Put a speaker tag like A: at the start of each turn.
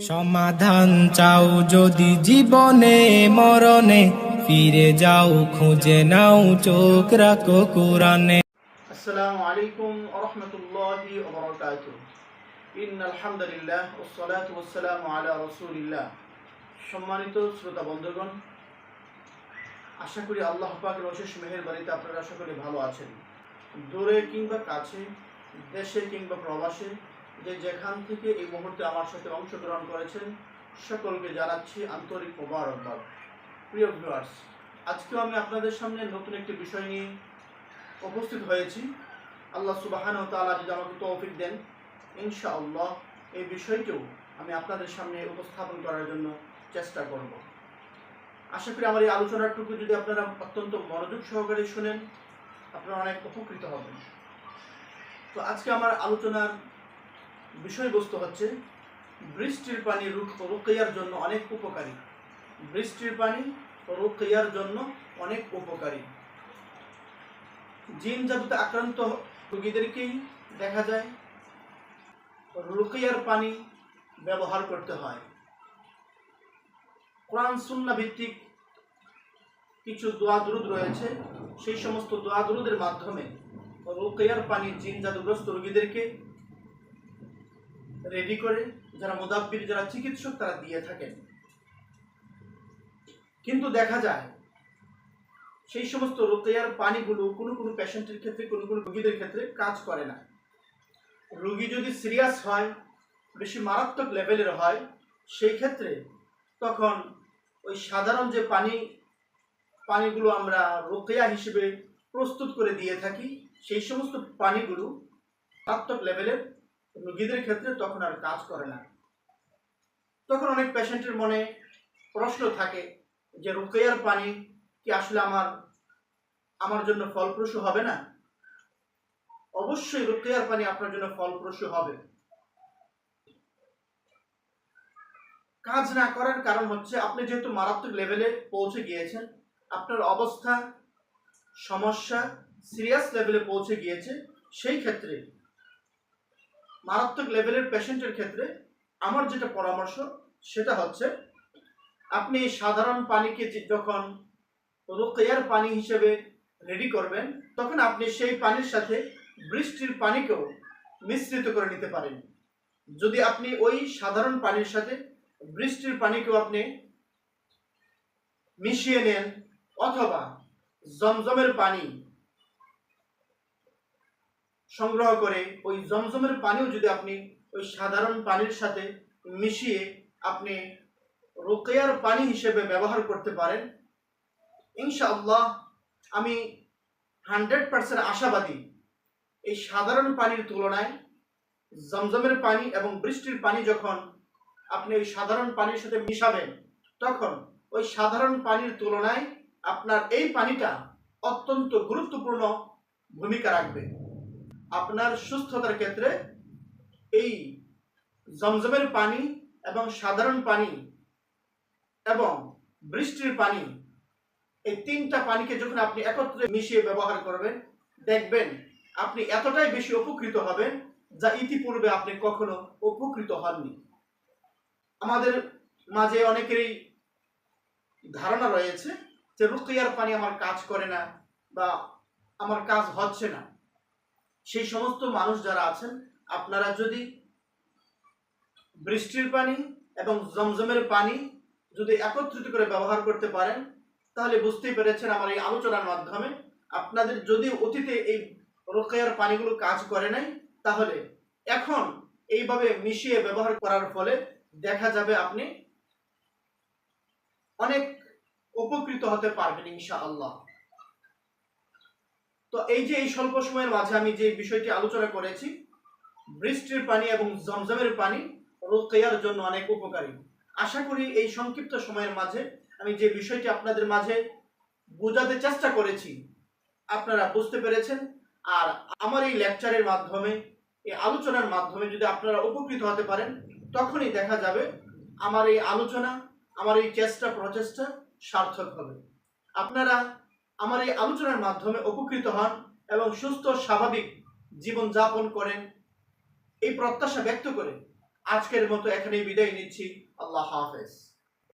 A: সমাধান চাও যদি জীবনে, মরণে, ফিরে যাও, খুঁজে নাও, চোখ রাখো কোরআনে।
B: আসসালামু আলাইকুম ওয়া রাহমাতুল্লাহি ওয়া বারাকাতুহু। ইন্নাল হামদুলিল্লাহ ওয়া সলাতু ওয়া সালামু আলা রাসূলিল্লাহ। সম্মানিত শ্রোতা বন্ধুগণ, আশা করি আল্লাহ পাকের অশেষ মেহেরবানিতে আপনারা সকলে ভালো আছেন। দূরে কিংবা কাছে, দেশে কিংবা প্রবাসে যে যেখান থেকে এই মুহূর্তে আমার সাথে অংশগ্রহণ করেছেন, সকলকে জানাচ্ছি আন্তরিক মোবারকবাদ। প্রিয় ভিউয়ার্স আজকেও আমি আপনাদের সামনে নতুন একটি বিষয় নিয়ে উপস্থিত হয়েছি। আল্লাহ সুবাহান ও তাআলা যদি আমাকে তৌফিক দেন, ইনশাআল্লাহ এই বিষয়টিও আমি আপনাদের সামনে উপস্থাপন করার জন্য চেষ্টা করব। আশা করি আমার এই আলোচনাটুকু যদি আপনারা অত্যন্ত মনোযোগ সহকারে শুনেন, আপনারা অনেক উপকৃত হবেন। তো আজকে আমার আলোচনার বিষয়বস্তু হচ্ছে, বৃষ্টির পানি রুকিয়ার জন্য অনেক উপকারী। বৃষ্টির পানি রুকিয়ার জন্য অনেক উপকারী। জিন জাদুতে আক্রান্ত রোগীদেরকেই দেখা যায় রুকিয়ার পানি ব্যবহার করতে হয়। কোরআন সুন্না ভিত্তিক কিছু দোয়া দুরুদ রয়েছে, সেই সমস্ত দোয়া দুরুদের মাধ্যমে রুকিয়ার পানি জিন জাদুগ্রস্ত রোগীদেরকে রেডি করে যারা মোদাব্বির, যারা চিকিৎসক, তারা দিয়ে থাকেন। কিন্তু দেখা যায়, সেই সমস্ত রোকেয়ার পানিগুলো কোনো কোনো পেশেন্টের ক্ষেত্রে, কোনো কোনো রোগীদের ক্ষেত্রে কাজ করে না। রোগী যদি সিরিয়াস হয়, বেশি মারাত্মক লেভেলের হয়, সেই ক্ষেত্রে তখন ওই সাধারণ যে পানি, পানিগুলো আমরা রোকেয়া হিসেবে প্রস্তুত করে দিয়ে থাকি, সেই সমস্ত পানিগুলো মারাত্মক লেভেলের রোগীদের ক্ষেত্রে তখন আর কাজ করে না। তখন অনেক পেশেন্টের মনে প্রশ্ন থাকে যে রোকেয়ার পানি কি আসলে আমার আমার জন্য ফলপ্রসূ হবে না? অবশ্যই রুকিয়ার পানি আপনার জন্য ফলপ্রসূ হবে। কাজ না করার কারণ হচ্ছে, আপনি যেহেতু মারাত্মক লেভেলে পৌঁছে গিয়েছেন, আপনার অবস্থা, সমস্যা সিরিয়াস লেভেলে পৌঁছে গিয়েছে, সেই ক্ষেত্রে মারাত্মক লেভেলের পেশেন্টের ক্ষেত্রে আমার যেটা পরামর্শ, সেটা হচ্ছে আপনি সাধারণ পানিকে যখন রোকেয়ার পানি হিসেবে রেডি করবেন, তখন আপনি সেই পানির সাথে বৃষ্টির পানিকেও মিশ্রিত করে নিতে পারেন। যদি আপনি ওই সাধারণ পানির সাথে বৃষ্টির পানিকেও আপনি মিশিয়ে নেন, অথবা জমজমের পানি সংগ্রহ করে ওই জমজমের পানিও যদি আপনি ওই সাধারণ পানির সাথে মিশিয়ে আপনি রোকেয়ার পানি হিসেবে ব্যবহার করতে পারেন, ইনশাআল্লাহ আমি হান্ড্রেড পার্সেন্ট আশাবাদী এই সাধারণ পানির তুলনায় জমজমের পানি এবং বৃষ্টির পানি যখন আপনি ওই সাধারণ পানির সাথে মিশাবেন, তখন ওই সাধারণ পানির তুলনায় আপনার এই পানিটা অত্যন্ত গুরুত্বপূর্ণ ভূমিকা রাখবে। আপনার সুস্থতার ক্ষেত্রে এই জমজমের পানি এবং সাধারণ পানি এবং বৃষ্টির পানি, এই তিনটা পানিকে যখন আপনি একত্রে মিশিয়ে ব্যবহার করবেন, দেখবেন আপনি এতটাই বেশি উপকৃত হবেন যা ইতিপূর্বে আপনি কখনো উপকৃত হননি। আমাদের মাঝে অনেকেরই ধারণা রয়েছে যে রুকিয়ার পানি আমার কাজ করে না বা আমার কাজ হচ্ছে না। সেই সমস্ত মানুষ যারা আছেন, আপনারা যদি বৃষ্টির পানি এবং জমজমের পানি যদি একত্রিত করে ব্যবহার করতে পারেন, তাহলে বুঝতেই পেরেছেন আমার এই আলোচনার মাধ্যমে আপনাদের যদি অতীতে এই রোকেয়ার পানিগুলো কাজ করে নাই, তাহলে এখন এইভাবে মিশিয়ে ব্যবহার করার ফলে দেখা যাবে আপনি অনেক উপকৃত হতে পারবেন ইনশাআল্লাহ। তো এই যে এই স্বল্প সময়ের মাঝে আমি যে বিষয়টি আলোচনা করেছি, বৃষ্টির পানি এবং জমজমের পানি রোকেয়ার জন্য অনেক উপকারী। আশা করি এই সংক্ষিপ্ত সময়ের মাঝে আমি যে বিষয়টি আপনাদের মাঝে বোঝাতে চেষ্টা করেছি, আপনারা বুঝতে পেরেছেন। আর আমার এই লেকচারের মাধ্যমে, এই আলোচনার মাধ্যমে যদি আপনারা উপকৃত হতে পারেন, তখনই দেখা যাবে আমার এই আলোচনা, আমার এই চেষ্টা প্রচেষ্টা সার্থক হবে। আপনারা আমার এই আলোচনার মাধ্যমে উপকৃত হন এবং সুস্থ, স্বাভাবিক জীবন যাপন করেন এই প্রত্যাশা ব্যক্ত করে আজকের মতো এখানেই বিদায় নিচ্ছি। আল্লাহ হাফেজ।